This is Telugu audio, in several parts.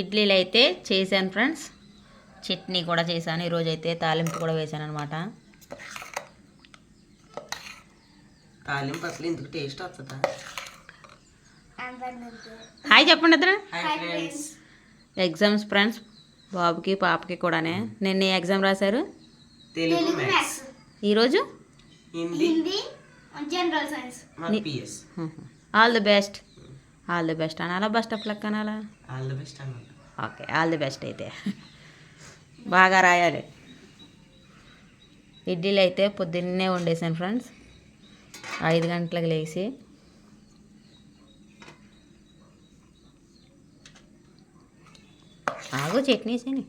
ఇడ్లీలు అయితే చేశాను ఫ్రెండ్స్. చట్నీ కూడా చేశాను. ఈరోజు అయితే తాలింపు కూడా వేశాను అనమాట తాలింపు అసలు ఎందుకు టేస్ట్ వస్తుందా? హాయ్ చెప్పండి ఫ్రెండ్స్ ఎగ్జామ్స్ ఫ్రెండ్స్ బాబుకి పాపకి కూడానే. నిన్న ఏ ఎగ్జామ్ రాశారు? ఈరోజు హిందీ. General science. మన PS all the best. All the best. అనాలా బెస్ట్ ఆఫ్ లక్ అనాలా? ఆల్ ది బెస్ట్ అన్నమాట ఓకే ఆల్ ది బెస్ట్ అయితే. బాగా రాయాలి. ఇడ్లీలు అయితే పొద్దున్నే వండేసాను ఫ్రెండ్స్. ఐదు గంటలకు లేచి. ఆగు చట్నీ వేసాను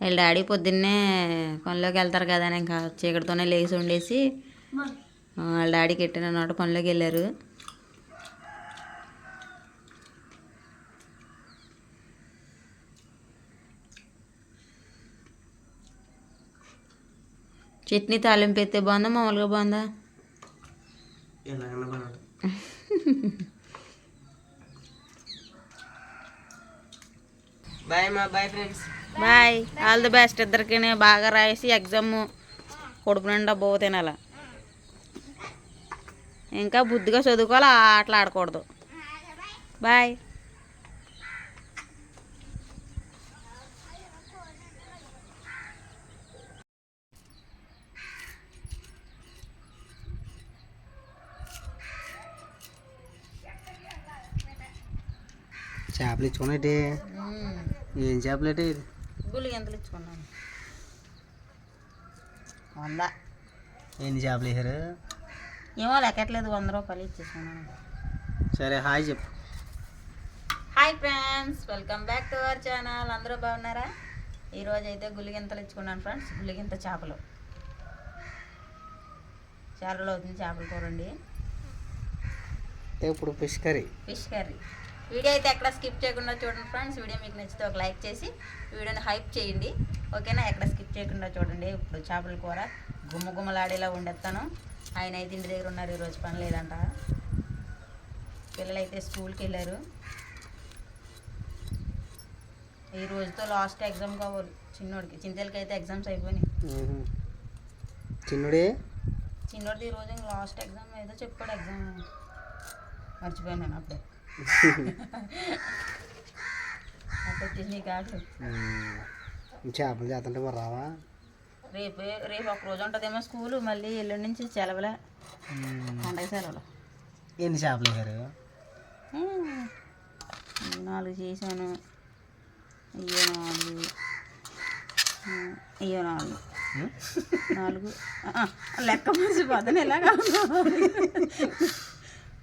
వీళ్ళ డాడీ పొద్దున్నే పనిలోకి వెళ్తారు కదా అని ఇంకా చీకటితోనే లేచి వండేసి ఆ, వాళ్ళ డాడీకి ఎట్టిన నోట పనిలోకి వెళ్ళారు. చట్నీ తాలింపు ఎత్తే బాగుందా? మామూలుగా బాగుందా? బాయ్ మా bye friends bye all the best ఇద్దరికి బాగా రాసి ఎగ్జామ్ కొడుకు నిండా బో తినాల. ఇంకా బుద్ధిగా చదువుకోవాలి ఆటలు ఆడకూడదు. బాయ్ చేపలు ఇచ్చుకున్నట్టే ఏం చేపలు అంటే గుళ్ళు ఎంతలు ఇచ్చుకున్నాను? వంద. ఎన్ని చేపలు వేసారు ఏమో లెక్కట్లేదు వంద రూపాయలు ఇచ్చేసాను సరే హాయ్ చెప్పు. Hi friends welcome back to our channel. అందరూ బాగున్నారా? ఈరోజు అయితే గుల్లిగింతలు ఇచ్చుకున్నాను ఫ్రెండ్స్. గుల్లిగింత చేపలు. చాలా రోజులు అవుతుంది చేపల కూర అండి. ఇప్పుడు fish curry. Fish curry. Video అయితే ఎక్కడ స్కిప్ చేయకుండా చూడండి ఫ్రెండ్స్. వీడియో మీకు నచ్చితే ఒక లైక్ చేసి వీడియోని హైప్ చేయండి. ఓకేనా? ఎక్కడ స్కిప్ చేయకుండా చూడండి. ఇప్పుడు చేపల కూర గుమ్మ గుమ్మలాడేలా వండేస్తాను. ఆయన అయితే ఇంటి దగ్గర ఉన్నారు ఈరోజు పని లేదంట. పిల్లలు అయితే స్కూల్కి వెళ్ళారు. ఈ రోజుతో లాస్ట్ ఎగ్జామ్ కావాలి చిన్నోడికి. చింతలకి అయితే ఎగ్జామ్స్ అయిపోయినాయి. చిన్నుడే? చిన్నోడిది ఈ రోజు లాస్ట్ ఎగ్జామ్ ఏదో చెప్పాడు ఎగ్జామ్. మర్చిపోయాను నేను అప్పుడే. చేపలు చేస్తుంటే మరి రావా? రేపు రేపు ఒక రోజు ఉంటుందేమో స్కూల్ మళ్ళీ ఎల్లుండి నుంచి సెలవులే. పండగ సెలవులు. ఎన్ని చేపలు ఇవి నాలుగు చేశాను. అయ్యో నాలుగు. అయ్యో నాలుగు. నాలుగు. లెక్క మర్చిపోతాను ఎలాగా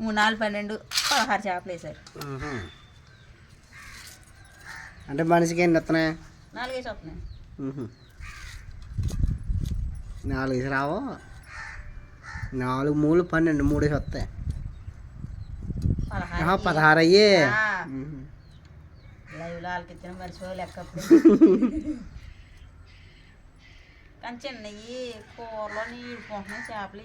మూడు నాలుగు పన్నెండు. పదహారు చేపలు వేశారు అంటే మనిషికి ఎన్ని వస్తున్నాయి నాలుగేసి వస్తున్నాయి నాలుగు వేసి రావు నాలుగు మూడు పన్నెండు మూడేసి వస్తాయి ఆహా, పదహారు పదహారు అయ్యే ఆ. మ్మ్. లైవ్లో వాళ్ళకి ఇచ్చిన మర్చిపోయి లెక్క అప్పుడు. కానీ చిన్నవి కూరలో నీడిపోతున్నాయి చేపలు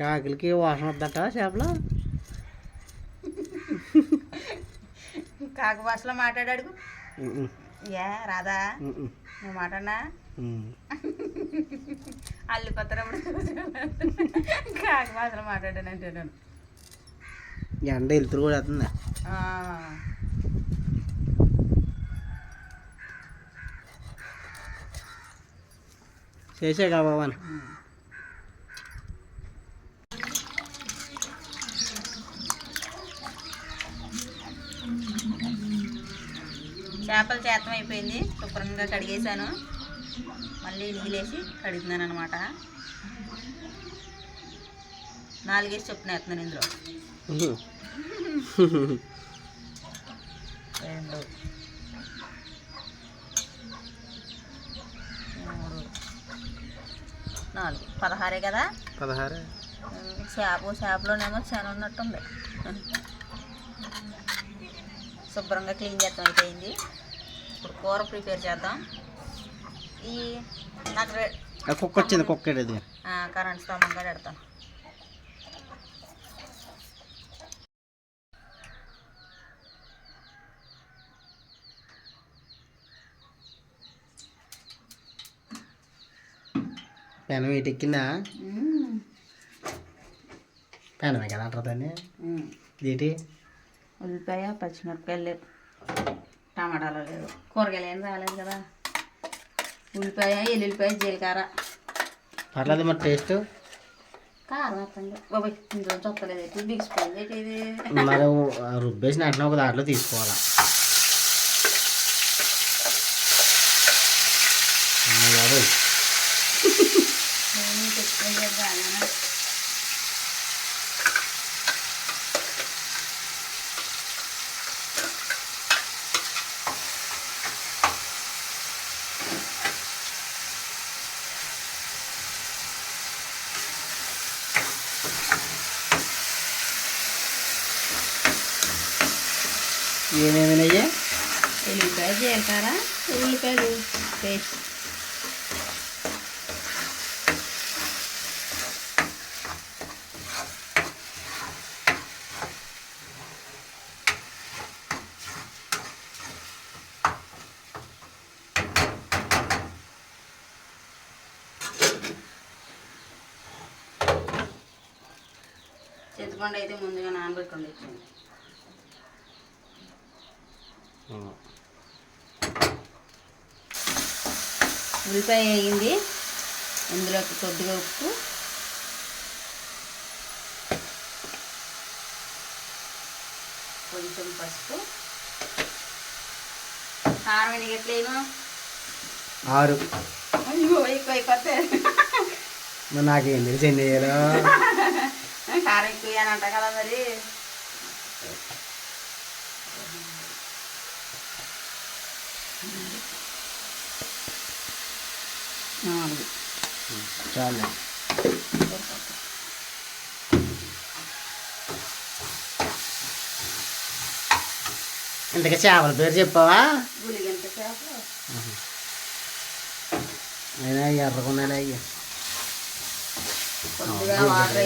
కాకిలకి వాసన వద్దంట చేపలు? కాక భాషలో మాట్లాడాడు. ఏ రాదా మ్మ్. నువ్వు మాట్లాడినా. అల్లిపోతారప్పుడు. కాక భాషలో మాట్లాడానంటే నేను ఎండ వెళ్తురు కూడా వస్తుంది. ఆ. చేసే కా చేపల చేతం అయిపోయింది. శుభ్రంగా కడిగేసాను మళ్ళీ నీళ్ళేసి కడుగుతున్నాను అనమాట నాలుగేసి చొప్పున వేస్తున్నాను ఇందులో. రెండు. మూడు. నాలుగు. పదహారే కదా? పదహారు. చేప చేపలోనేమో చాలా ఉన్నట్టుంది. శుభ్రంగా క్లీన్ చేస్తాం అయిపోయింది ఇప్పుడు కూర ప్రిపేర్ చేద్దాం. ఈ నాకు కుక్క వచ్చింది కుక్క కరెంట్ స్తంభం కూడా పెడతాను పెనం వీటెక్కిందా పెనమే కదా అంటారు దాన్ని. ఇదేంటి? ఉల్లిపాయ పచ్చిమిరపకాయలు లేవు. టమాటాలు లేదు కూరగాయలు ఏం రాలేదు కదా. ఉల్లిపాయ ఎల్లుల్లిపాయ జీలకర్ర. పర్లేదు మరి టేస్ట్. కారం వేస్తండి బాబాయ్ ఇందులో చొక్కలేదు ఏంటి బిగిసిపోయింది ఏంటి ఇది. మరి రుబ్బేసిన వెంటనే ఒక దాంట్లో తీసుకోవాలా? బాబోయ్. నేను చేద్దామా ఏమేమి నెయ్యి జీలకర్ర ఉల్లిపాయలు పేస్ట్. చింతపండు అయితే ముందుగా నానబెట్టుకోండి ఇచ్చింది ఉల్లిపాయ వేగింది ఇందులోకి కొద్దిగా ఉప్పు. కొంచెం పసుపు. కారం ఎనిగట్లేను ఆరు. అయ్యో ఎక్కువ అయిపోతే నాకేం తెలిసి ఎన్ని వేయాలో కారం ఎక్కువ అని అంట కదా మరి. నాలుగు. చాలు. ఇంతకీ చేపల పేరు చెప్పావా? అయినా ఎర్రకున్నాలే అయ్యి.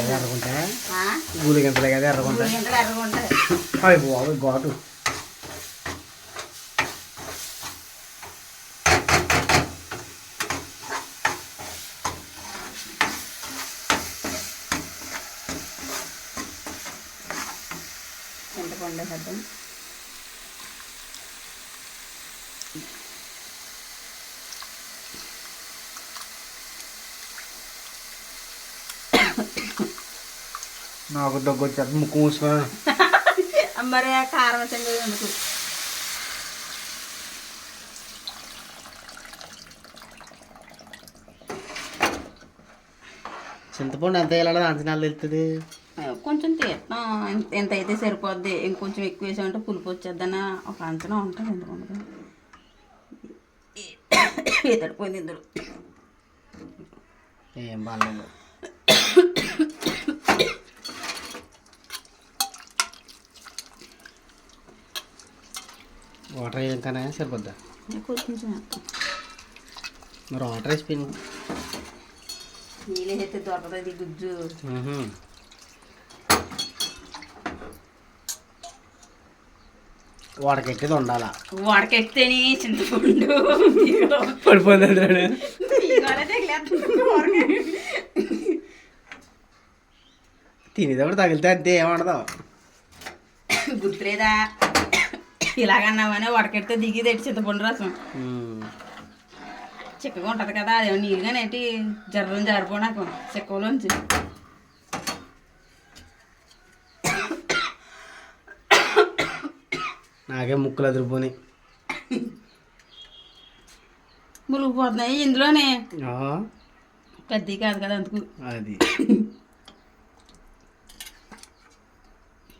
ఎర్రకుంటా ఆ? గూలి గంటలే కదా ఎర్రకుంటా అవి బాబు ఘాటు చింతపండు వేసేద్దాం నాకు దగ్గు వచ్చేది ముక్కు మూసుకున్నాను మరి ఆ కారం ఎందుకు? చింతపండు ఎంత వేయాలో అంచనాలు తెలుస్తుంది కొంచెం తీస్తాం ఎంత- అయితే సరిపోద్ది ఇంకొంచెం ఎక్కువ వేసామంటే పులుపు వచ్చేద్దన్న ఒక అంచనా ఉంటుంది ఎందుకంటే ఇతడిపోయింది ఇందులో. ఏం బాగాలేదు వాటర్ వేయడానికనే సరిపోద్దా? కొంచెం మరి వాటర్ వేసిపోయింది నీళ్ళు అయితే దొరకదు గుజ్జు. వాడకెక్కేది ఉండాలా? వాడకెక్కితేనే చింతపండు. పడిపోయింది. తినేటప్పుడు తగిలితే అంతే ఏమడదు. గుర్తులేదా? ఇలాగన్నామని వడకెడితే దిగి తెచ్చి చింతపండు రసం? చిక్కగా ఉంటుంది కదా అదేమో నీళ్ళుగా నెట్టి జర్రం జారిపో నాకు చిక్కలోంచి నాకే ముక్కులు అదిరిపోయి మునిగిపోతున్నాయి. ఇందులోనే ఆ, పెద్దవి కాదు కదా అందుకు. అది.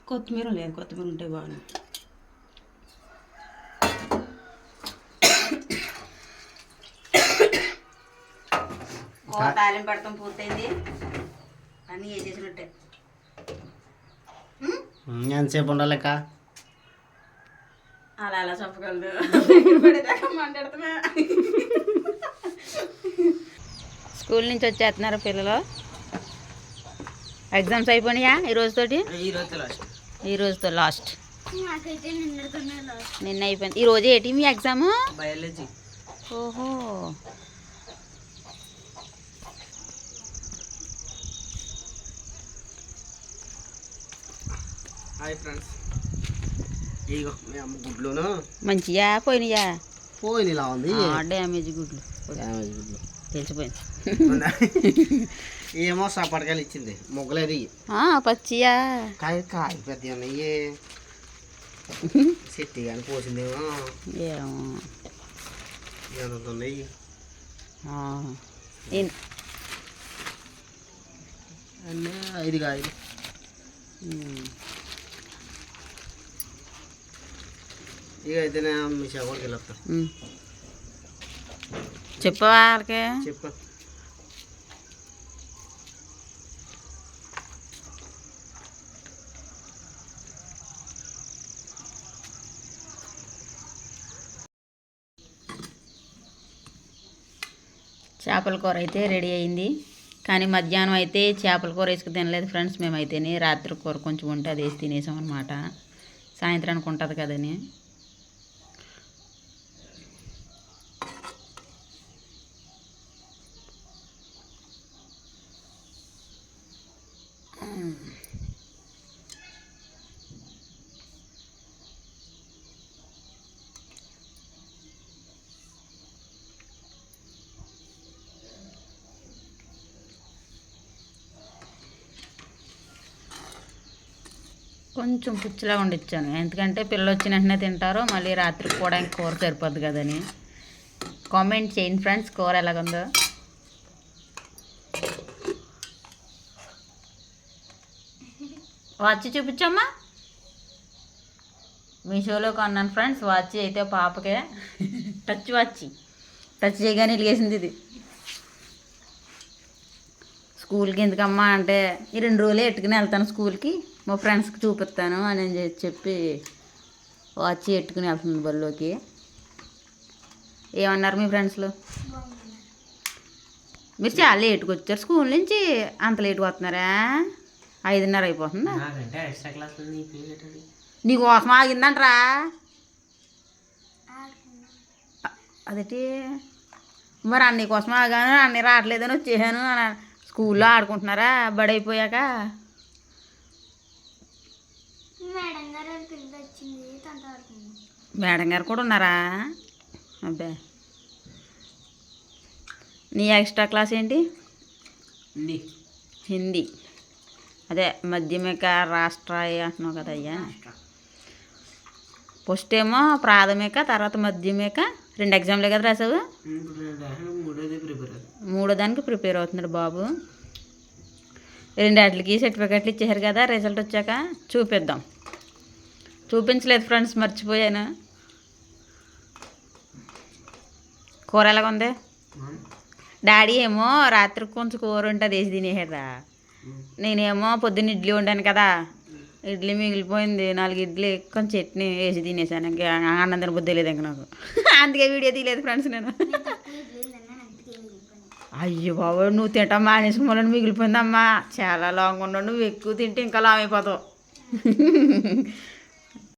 కొత్తిమీర లేదు. కొత్తిమీర ఉంటే బాగుంది తాలింపు పెడతాం పూర్తయింది. అన్నీ వేసేసినట్టే. ఎంతసేపు ఉండాలక్క అలా అలా చెప్పగలదు పడేదాకా మాట్లాడుతున్నా. స్కూల్ నుంచి వచ్చేస్తున్నారు పిల్లలు. ఎగ్జామ్స్ అయిపోయినాయా ఈ రోజుతోటి? ఈ రోజు లాస్ట్ ఈ రోజుతో లాస్ట్ నిన్న అయిపోయింది. ఈ రోజు ఏంటి మీ ఎగ్జామ్ బయాలజీ ఓహో. హాయ్ ఫ్రెండ్స్ గుడ్లోను? మంచియా? పోయినాయా? పోయింది ఇలా ఉంది డ్యామేజ్ గుడ్లు. డ్యామేజ్ గుడ్లు. తెలిసిపోయింది. ఏమో సపడకాయలు ఇచ్చింది. మొగ్గలేదు. పచ్చియా? కాయ కాయ పెద్ద ఉన్నాయి. చెట్టి కానీ పోసిందేమో. ఏమో. ఎంత ఉన్నాయి? అన్నీ ఐదు కాయలు ఇక మీ వెళ్ళొస్తా. చెప్పవా వాళ్ళకి? చెప్పు. చేపల కూర అయితే రెడీ అయింది. కానీ మధ్యాహ్నం అయితే చేపల కూర వేసుకు తినలేదు ఫ్రెండ్స్. మేమైతేనే రాత్రి కూర కొంచెం ఉంటే అది వేసి తినేసాం అనమాట సాయంత్రానికి ఉంటుంది కదని. కొంచెం పుచ్చిలా వండిచ్చాను. ఎందుకంటే పిల్లలు వచ్చిన వెంటనే తింటారు మళ్ళీ రాత్రికి కూడా ఇంక కూర సరిపోద్ది కదని. కామెంట్ చేయండి ఫ్రెండ్స్ కూర ఎలాగుందో. వాచ్ చూపించమ్మా. మీషోలో కొన్నాను ఫ్రెండ్స్ వాచ్ అయితే పాపకే. టచ్ వాచ్ టచ్ చేయగానే వెలిగేసింది ఇది. స్కూల్కి ఎందుకమ్మా అంటే ఈ రెండు రోజులే ఎట్టుకుని వెళ్తాను స్కూల్కి మా ఫ్రెండ్స్కి చూపిస్తాను అని చెప్పి వచ్చి ఎట్టుకుని వెళ్తుంది బళ్ళోకి ఏమన్నారు మీ ఫ్రెండ్స్లు? మీరు చాలా లేట్గా వచ్చారు. స్కూల్ నుంచి అంత లేట్గా వస్తున్నారా? ఐదున్నర అయిపోతుందా? నాకంటే ఎక్స్ట్రా క్లాసులు నీ పీరియడ్ అది నీ కోసం ఆగిందంటరా? అదేంటి? మరి అన్ని కోసం ఆగాను అన్ని రావట్లేదని వచ్చేసాను స్కూల్లో ఆడుకుంటున్నారా? బడి అయిపోయాక? మేడం గారు కూడా ఉన్నారా? అబ్బే. నీ ఎక్స్ట్రా క్లాస్ ఏంటి? నీ హిందీ. అదే మాధ్యమిక రాష్ట్ర అంటున్నావు కదా అయ్యా. ఫస్ట్ ఏమో ప్రాథమిక తర్వాత మాధ్యమిక. రెండు ఎగ్జామ్లే కదా రాసావు? మూడో దానికి ప్రిపేర్ అవుతున్నాడు బాబు. రెండాటికి సర్టిఫికెట్లు ఇచ్చారు కదా రిజల్ట్ వచ్చాక. చూపిద్దాం. చూపించలేదు ఫ్రెండ్స్ మర్చిపోయాను. కూర ఎలాగ ఉంది? డాడీ ఏమో రాత్రి కొంచెం కూర ఉంటుంది వేసి తినేసాడా నేనేమో పొద్దున్న ఇడ్లీ వండాను కదా ఇడ్లీ మిగిలిపోయింది నాలుగు ఇడ్లీ కొంచెం చట్నీ వేసి తినేసాను ఇంకా ఆనందం బుద్ధి లేదు ఇంకా నాకు. అందుకే వీడియో తీయలేదు ఫ్రెండ్స్ నేను. అయ్యో బాబు నువ్వు తింటాం మానేసి మొన్న మిగిలిపోయిందమ్మా. చాలా లాంగ్ ఉండవు నువ్వు ఎక్కువ తింటే ఇంకా లాంగ్ అయిపోతావు.